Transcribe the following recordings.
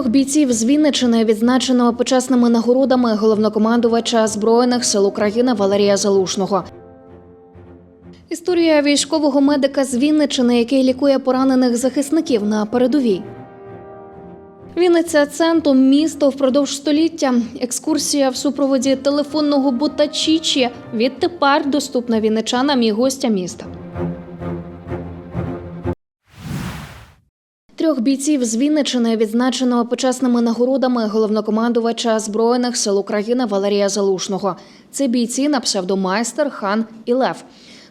Трьох бійців з Вінничини відзначено почесними нагородами головнокомандувача Збройних сил України Валерія Залушного. Історія військового медика з Вінничини, який лікує поранених захисників на передовій. Вінниця центром місто впродовж століття. Екскурсія в супроводі телефонного бота Чічі відтепер доступна вінничанам і гостям міста. Трьох бійців з Вінничини відзначено почесними нагородами головнокомандувача Збройних сил України Валерія Залушного. Це бійці на псевдомайстер, хан і Лев.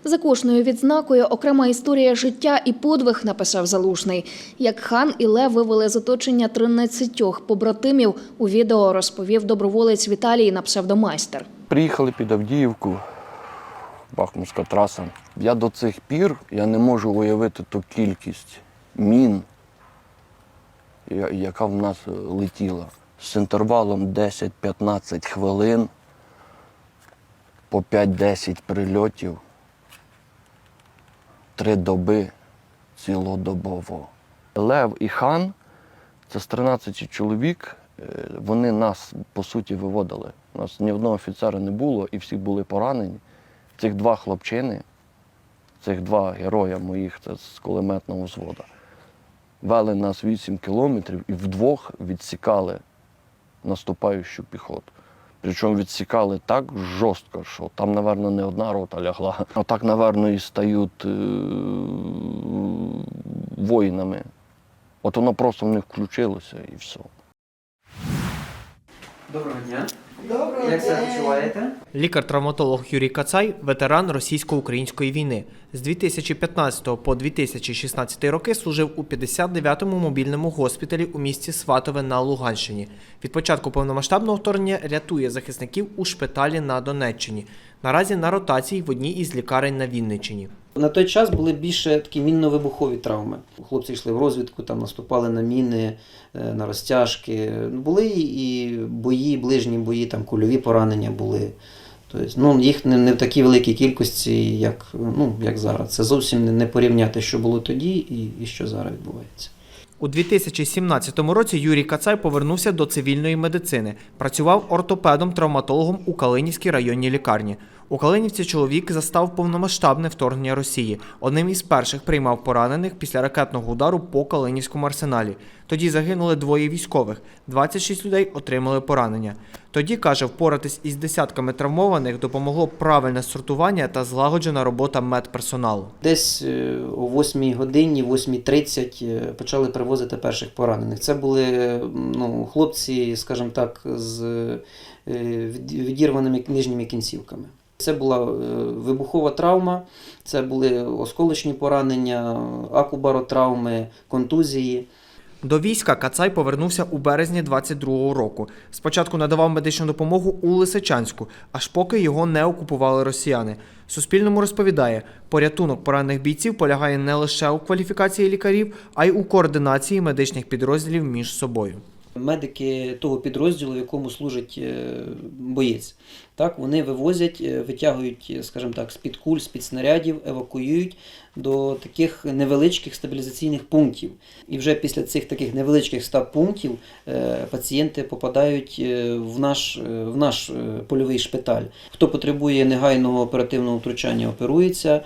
За кожною відзнакою окрема історія життя і подвиг написав Залушний. Як хан і Лев вивели з оточення 13 побратимів, у відео розповів доброволець Віталій на псевдомайстер. Приїхали під Авдіївку, Бахмутська траса. Я до цих пір я не можу уявити ту кількість мін, яка в нас летіла. З інтервалом 10-15 хвилин по 5-10 прильотів, три доби цілодобово. Лев і хан це з 13 чоловік. е, Вони нас по суті виводили. У нас ні одного офіцера не було, і всі були поранені. Цих два хлопчини, цих два героя моїх, це з кулеметного взвода, вели нас 8 кілометрів і вдвох відсікали наступаючу піхоту. Причому відсікали так жорстко, що там, напевно, не одна рота лягла. Отак, напевно, і стають е- воїнами. От воно просто в них включилося і все. Доброго дня. Доброго Як себе почуваєте? Лікар-травматолог Юрій Кацай ветеран російсько-української війни. З 2015 по 2016 роки служив у 59-му мобільному госпіталі у місті Сватове на Луганщині. Від початку повномасштабного вторгнення рятує захисників у шпиталі на Донеччині. Наразі на ротації в одній із лікарень на Вінниччині. На той час були більше такі мінно-вибухові травми. Хлопці йшли в розвідку, там наступали на міни, е, на розтяжки. Були і бої, ближні бої, там кульові поранення були. Тобто, ну, їх не, не в такій великій кількості, як, ну, як зараз. Це зовсім не- порівняти, що було тоді і, і що зараз відбувається. У 2017 році Юрій Кацай повернувся до цивільної медицини. Працював ортопедом-травматологом у Калинівській районній лікарні. У Калинівці чоловік застав повномасштабне вторгнення Росії. Одним із перших приймав поранених після ракетного удару по Калинівському арсеналі. Тоді загинули двоє військових, 26 людей отримали поранення. Тоді, каже, впоратись із десятками травмованих допомогло правильне сортування та злагоджена робота медперсоналу. Десь е, о 8 годині, 8.30 е, почали привозити перших поранених. Це були е, ну, хлопці, скажімо так, з відірваними нижніми кінцівками. Це була е, вибухова травма, це були осколочні поранення, акубаротравми, контузії. До війська Кацай повернувся у березні 22-го року. Спочатку надавав медичну допомогу у Лисичанську, аж поки його не окупували росіяни. Суспільному розповідає, порятунок поранених бійців полягає не лише у кваліфікації лікарів, а й у координації медичних підрозділів між собою. Медики того підрозділу, в якому служить е, боєць, так вони вивозять, е, витягують, е, скажімо так, з-під куль, з-під снарядів, евакуюють до таких невеличких стабілізаційних пунктів. І вже після цих таких невеличких стаб пунктів е, пацієнти попадають в наш, в наш польовий шпиталь. Хто потребує негайного оперативного втручання, оперується.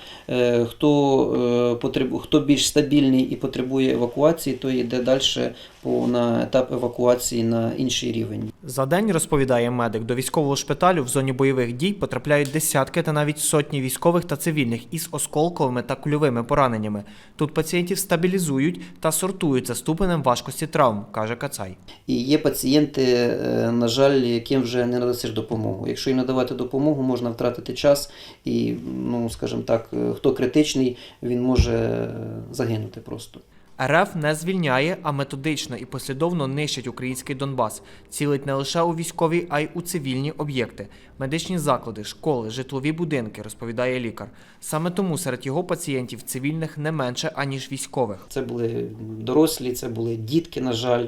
Хто, хто більш стабільний і потребує евакуації, той йде далі по, на етап евакуації на інший рівень. За день, розповідає медик, до військового шпиталю в зоні бойових дій потрапляють десятки та навіть сотні військових та цивільних із осколковими та кульовими пораненнями. Тут пацієнтів стабілізують та сортують за ступенем важкості травм, каже Кацай. І є пацієнти, е, на жаль, яким вже не надасиш допомогу. Якщо їм надавати допомогу, можна втратити час, і, ну, скажімо так, е, хто критичний, він може е, загинути просто. РФ не звільняє, а методично і послідовно нищить український Донбас. Цілить не лише у військові, а й у цивільні об'єкти, медичні заклади, школи, житлові будинки, розповідає лікар. Саме тому серед його пацієнтів цивільних не менше аніж військових. Це були дорослі, це були дітки, на жаль,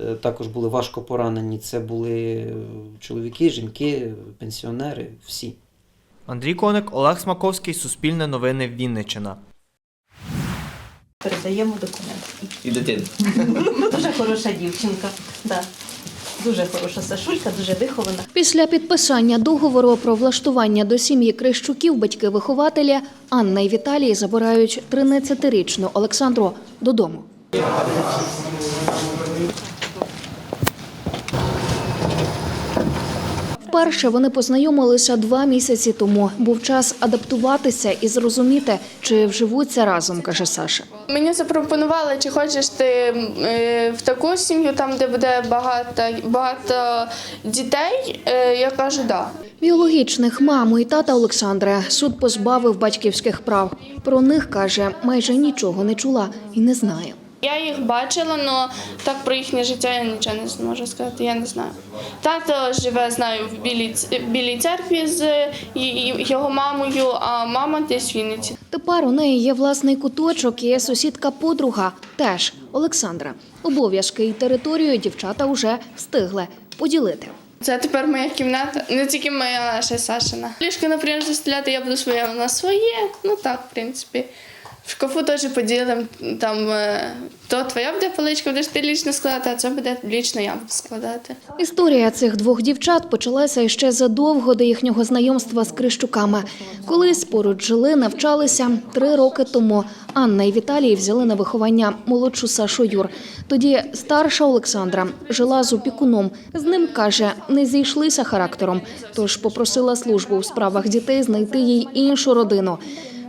е, також були важко поранені, це були е, чоловіки, жінки, пенсіонери, всі. Андрій Коник, Олег Смаковський, Суспільне новини Вінниччина. Передаємо документи. І дитину. Дуже хороша дівчинка. Да. Дуже хороша Сашулька, дуже вихована. Після підписання договору про влаштування до сім'ї Крищуків батьки-вихователі Анна і Віталій забирають 13-річну Олександру додому. Вперше вони познайомилися два місяці тому. Був час адаптуватися і зрозуміти, чи вживуться разом, каже Саша. Мені запропонували, чи хочеш ти е, в таку сім'ю, там де буде багато, багато дітей. Е, я кажу, да. Біологічних маму і тата Олександра суд позбавив батьківських прав. Про них каже, майже нічого не чула і не знає. Я їх бачила, але так про їхнє життя я нічого не зможу сказати. Я не знаю. Тато живе, знаю, в білій, білій церкві з його мамою, а мама десь в Вінниці. Тепер у неї є власний куточок і є сусідка-подруга, теж Олександра. Обов'язки і територію дівчата вже встигли поділити. Це тепер моя кімната, не тільки моя, а ще Сашина. Ліжко, наприклад, застеляти, я буду своє, вона своє. Ну так, в принципі. В шкафу теж поділимо. Там е, то твоя буде поличка, будеш ти лічно складати, а це буде лічно я буду складати. Історія цих двох дівчат почалася ще задовго до їхнього знайомства з Крищуками. Колись поруч жили, навчалися три роки тому. Анна і Віталій взяли на виховання молодшу Сашу Юр. Тоді старша Олександра жила з опікуном. З ним каже, не зійшлися характером. Тож попросила службу у справах дітей знайти їй іншу родину.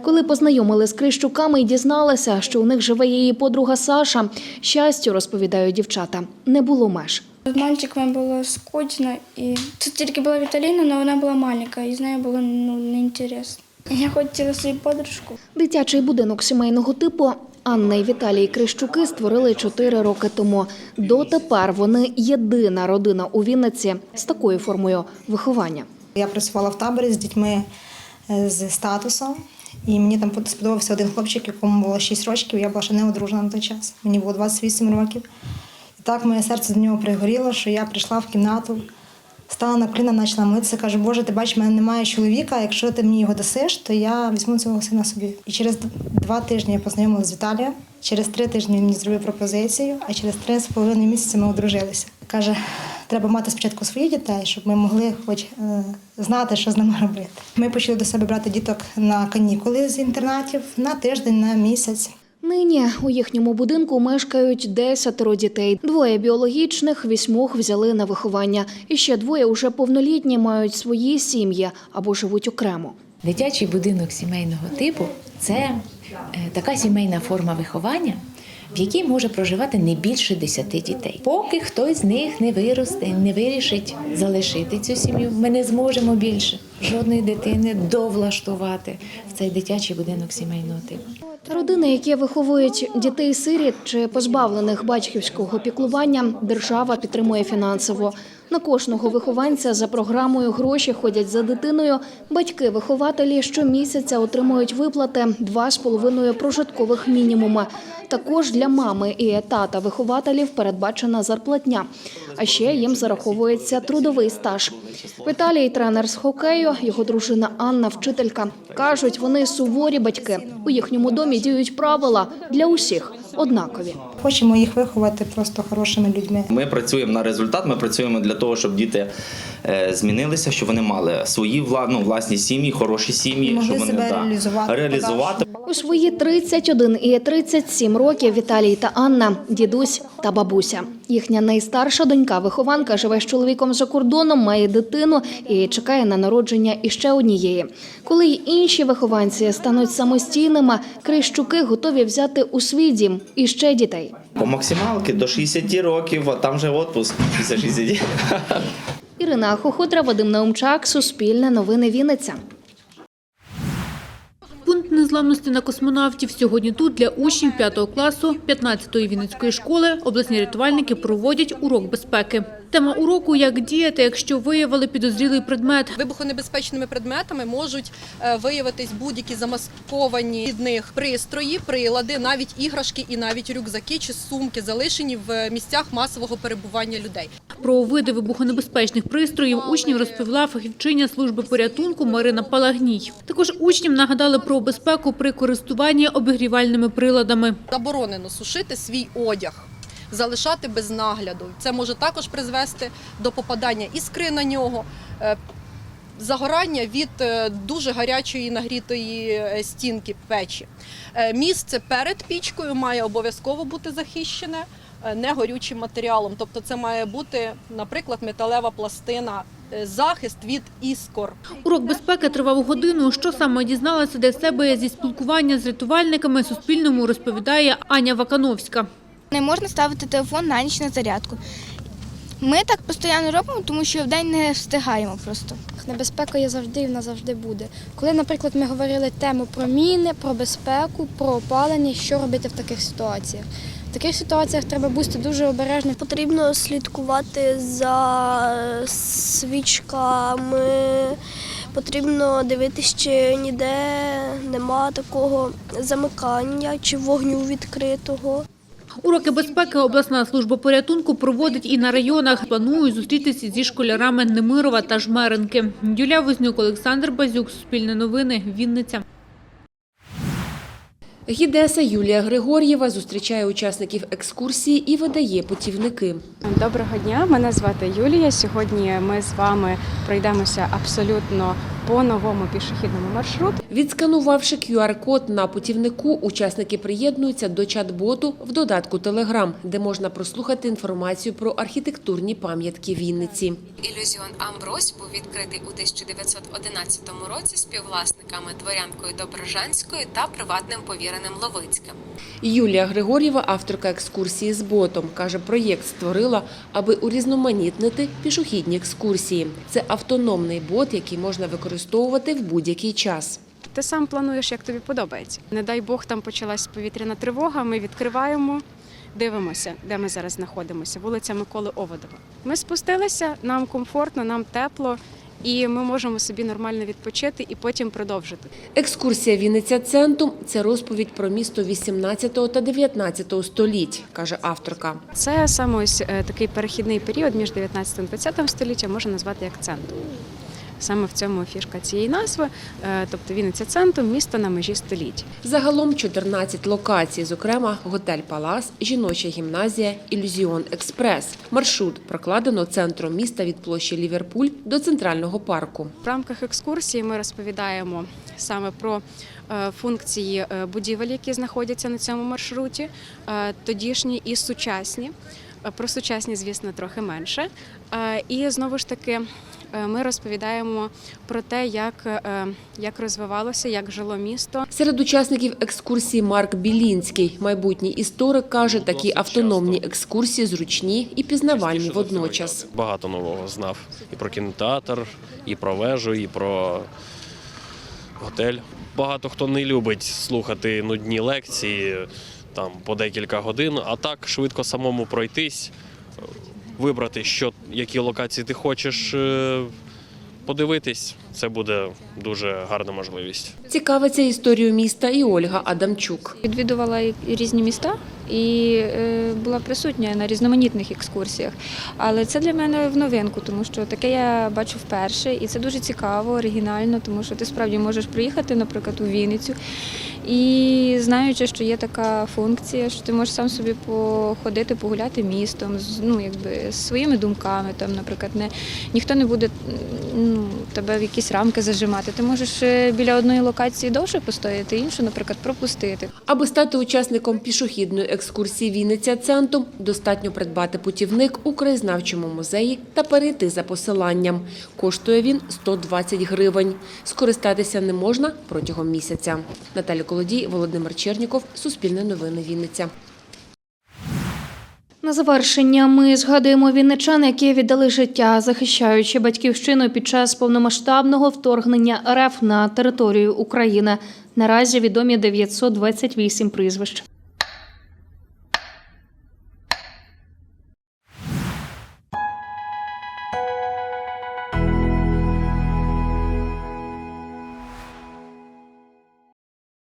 Коли познайомили з Крищуками і дізналася, що у них живе її подруга Саша, щастю, розповідають дівчата, не було меж. З мальчиками було скучно, і тут тільки була Віталіна, але вона була маленька, і з нею було ну, неінтересно. Я хотіла свою подружку. Дитячий будинок сімейного типу Анна і Віталій Крищуки створили чотири роки тому. Дотепер вони єдина родина у Вінниці з такою формою виховання. Я працювала в таборі з дітьми е, з статусом, і мені там сподобався один хлопчик, якому було 6 років, я була ще не одружена на той час. Мені було 28 років. І так моє серце до нього пригоріло, що я прийшла в кімнату, стала на коліна, почала митися. Кажу, Боже, ти бачиш, в мене немає чоловіка. Якщо ти мені його дасиш, то я візьму цього сина собі. І через два тижні я познайомилася з Віталієм. Через три тижні він мені зробив пропозицію, а через три з половиною місяці ми одружилися. Каже, треба мати спочатку своїх дітей, щоб ми могли хоч е, знати, що з ними робити. Ми почали до себе брати діток на канікули з інтернатів на тиждень, на місяць. Нині у їхньому будинку мешкають десятеро дітей. Двоє біологічних, вісьмох взяли на виховання. І ще двоє уже повнолітні мають свої сім'ї або живуть окремо. Дитячий будинок сімейного типу це е, така сімейна форма виховання, в якій може проживати не більше 10 дітей. Поки хтось з них не виросте, не вирішить залишити цю сім'ю, ми не зможемо більше жодної дитини довлаштувати в цей дитячий будинок сімейного типу. Родини, які виховують дітей-сиріт чи позбавлених батьківського піклування, держава підтримує фінансово. На кожного вихованця за програмою гроші ходять за дитиною. Батьки-вихователі щомісяця отримують виплати 2,5 прожиткових мінімуми. Також для мами і тата вихователів передбачена зарплатня. А ще їм зараховується трудовий стаж. Віталій тренер з хокею, його дружина Анна, вчителька. кажуть, вони суворі батьки. У їхньому домі діють правила для усіх однакові. Хочемо їх виховати просто хорошими людьми. Ми працюємо на результат. Ми працюємо для того, щоб діти е, змінилися, щоб вони мали свої ну, власні сім'ї, хороші сім'ї, Могли щоб вони себе да, реалізувати реалізувати. У свої 31 і 37 років Віталій та Анна – дідусь та бабуся. Їхня найстарша донька вихованка живе з чоловіком за кордоном, має дитину і чекає на народження іще однієї. Коли й інші вихованці стануть самостійними, крищуки готові взяти у свій дім іще дітей. По максималки до 60 років, а там вже відпуск 60 Ірина Хохотра, Вадим Наумчак, Суспільне новини Вінниця. Пункт незламності на космонавтів сьогодні тут для учнів 5 класу 15-ї Вінницької школи обласні рятувальники проводять урок безпеки. Тема уроку як діяти, якщо виявили підозрілий предмет. Вибухонебезпечними предметами можуть е, виявитись будь-які замасковані від них пристрої, прилади, навіть іграшки і навіть рюкзаки чи сумки, залишені в місцях масового перебування людей. Про види вибухонебезпечних пристроїв учнів розповіла фахівчиня служби порятунку Марина Палагній. Також учням нагадали про безпеку при користуванні обігрівальними приладами. Заборонено сушити свій одяг. Залишати без нагляду. Це може також призвести до попадання іскри на нього, е, загорання від е, дуже гарячої нагрітої е, стінки печі. Місце перед пічкою має обов'язково бути захищене е, негорючим матеріалом. Тобто це має бути, наприклад, металева пластина, захист від іскор. Урок безпеки тривав годину. Що саме дізналася для себе зі спілкування з рятувальниками Суспільному розповідає Аня Вакановська. Не можна ставити телефон на ніч на зарядку. Ми так постійно робимо, тому що вдень не встигаємо просто. Небезпека є завжди і вона завжди буде. Коли, наприклад, ми говорили тему про міни, про безпеку, про опалення, що робити в таких ситуаціях. В таких ситуаціях треба бути дуже обережним. Потрібно слідкувати за свічками. Потрібно дивитися, чи ніде нема такого замикання чи вогню відкритого. Уроки безпеки обласна служба порятунку проводить і на районах. Планують зустрітися зі школярами Немирова та Жмеренки. Юлія Вознюк, Олександр Базюк, Суспільне новини, Вінниця. Гідеса Юлія Григор'єва зустрічає учасників екскурсії і видає путівники. Доброго дня, мене звати Юлія. Сьогодні ми з вами пройдемося абсолютно по новому пішохідному маршруту. Відсканувавши QR-код на путівнику, учасники приєднуються до чат-боту в додатку Телеграм, де можна прослухати інформацію про архітектурні пам'ятки Вінниці. Ілюзіон Амбрось був відкритий у 1911 році співвласниками дворянкою Доброжанською та приватним повіреним Ловицьким. Юлія Григор'єва, авторка екскурсії з ботом, каже, проєкт створила, аби урізноманітнити пішохідні екскурсії. Це автономний бот, який можна використовувати в будь-який час. Ти сам плануєш, як тобі подобається. Не дай Бог, там почалась повітряна тривога. Ми відкриваємо. Дивимося, де ми зараз знаходимося. Вулиця Миколи Оводова. Ми спустилися, нам комфортно, нам тепло, і ми можемо собі нормально відпочити і потім продовжити. Екскурсія Вінниця Центрум – це розповідь про місто 18 та 19 століть, каже авторка. Це саме ось е, такий перехідний період між 19 і 20 століттям можна назвати як центр. Саме в цьому фішка цієї назви, Е, тобто Вінниця Центрум, місто на межі століть. Загалом 14 локацій, зокрема готель Палас, жіноча гімназія, Ілюзіон Експрес. Маршрут прокладено центром міста від площі Ліверпуль до центрального парку. В рамках екскурсії ми розповідаємо саме про е, функції е, будівель, які знаходяться на цьому маршруті, тодішні і сучасні. Про сучасні, звісно, трохи менше. І знову ж таки е, ми розповідаємо про те, як, е, як розвивалося, як жило місто. Серед учасників екскурсії Марк Білінський, майбутній історик, каже, такі автономні екскурсії зручні і пізнавальні водночас. Багато нового знав і про кінотеатр, і про вежу, і про готель. Багато хто не любить слухати нудні лекції там по декілька годин, а так швидко самому пройтись, вибрати, що, які локації ти хочеш е, подивитись. Це буде дуже гарна можливість. Цікавиться історією міста і Ольга Адамчук. Відвідувала різні міста і е, була присутня на різноманітних екскурсіях. Але це для мене в новинку, тому що таке я бачу вперше, і це дуже цікаво, оригінально, тому що ти справді можеш приїхати, наприклад, у Вінницю. І знаючи, що є така функція, що ти можеш сам собі походити, погуляти містом, з ну якби з своїми думками. Там, наприклад, не ніхто не буде ну, тебе в якісь рамки зажимати. Ти можеш е, біля одної локації довше постояти, іншу, наприклад, пропустити. Аби стати учасником пішохідної екскурсії Вінниця Центрум, достатньо придбати путівник у краєзнавчому музеї та перейти за посиланням. Коштує він 120 гривень. Скористатися не можна протягом місяця. Наталя Колодій, Володимир Черніков, Суспільне новини Вінниця. На завершення ми згадуємо вінничан, які віддали життя, захищаючи батьківщину під час повномасштабного вторгнення РФ на територію України. Наразі відомі 928 прізвищ.